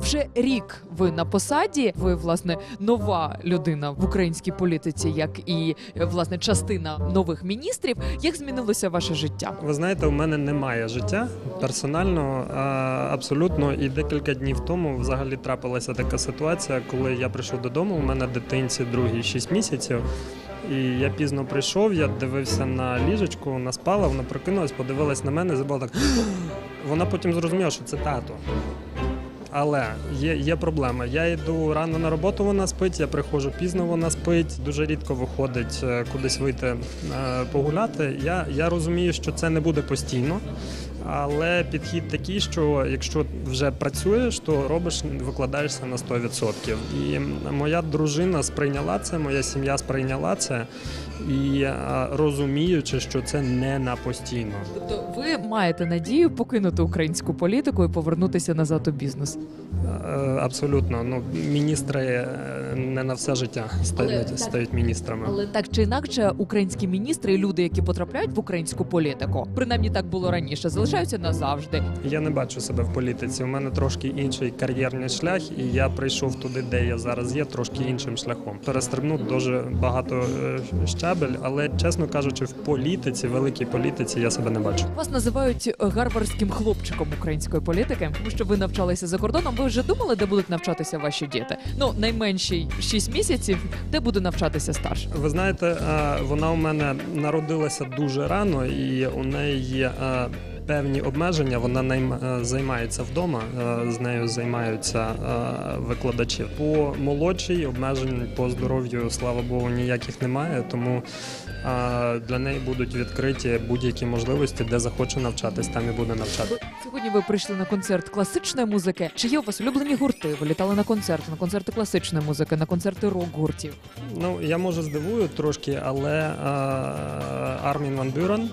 Вже рік ви на посаді. Ви власне нова людина в українській політиці, як і е, власне частина нових міністрів. Як змінилося ваше життя? Ви знаєте, у мене немає життя персонально абсолютно. І декілька днів тому взагалі трапилася така ситуація, коли я прийшов додому. У мене дитинці другий 6 місяців. І я пізно прийшов, я дивився на ліжечку, вона спала, вона прокинулась, подивилась на мене, забула так. Вона потім зрозуміла, що це тато. Але є, є проблема. Я йду рано на роботу, вона спить, я приходжу пізно, вона спить. Дуже рідко виходить е, кудись вийти е, погуляти. Я, я розумію, що це не буде постійно. Але підхід такий, що якщо вже працюєш, то робиш, викладаєшся на 100%. І моя дружина сприйняла це, моя сім'я сприйняла це і е, розуміючи, що це не на постійно. Тобто, ви маєте надію покинути українську політику і повернутися назад у бізнес. Е, Абсолютно. Ну, міністри е, не на все життя Але стають, так- стають міністрами. Але так чи інакше, українські міністри і люди, які потрапляють в українську політику, принаймні так було раніше, залишаються назавжди. Я не бачу себе в політиці. У мене трошки інший кар'єрний шлях, і я прийшов туди, де я зараз є, трошки іншим шляхом. Перестрибнув дуже багато е, щабель, але чесно кажучи, в політиці, великій політиці, я себе не бачу. Вас називають гарвардським хлопчиком української політики, тому що ви навчалися за кордоном. Ви вже думали, де будуть навчатися ваші діти? Ну найменший 6 місяців, де буде навчатися старший? Ви знаєте, е, вона у мене народилася дуже рано, і у неї є е, певні обмеження. Вона найм- е, займається вдома, е, з нею займаються е, викладачі. По молодшій обмежень по здоров'ю, слава Богу, ніяких немає. Тому для неї будуть відкриті будь-які можливості, де захоче навчатись, там і буде навчати. Сьогодні ви прийшли на концерт класичної музики. Чи є у вас улюблені гурти? Ви літали на концерти, на концерти класичної музики, на концерти рок-гуртів. Ну я може здивую трошки, але Армін Ван Бюрен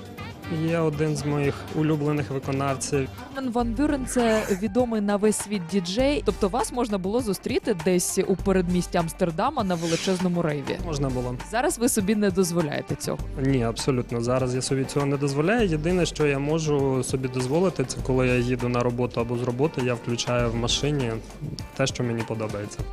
є один з моїх улюблених виконавців. Армен Ван Бюрен це відомий на весь світ діджей. Тобто вас можна було зустріти десь у передмісті Амстердама на величезному рейві. Можна було. Зараз ви собі не дозволяєте цього. Ні, абсолютно. Зараз я собі цього не дозволяю. Єдине, що я можу собі дозволити, це коли я їду на роботу або з роботи, я включаю в машині те, що мені подобається.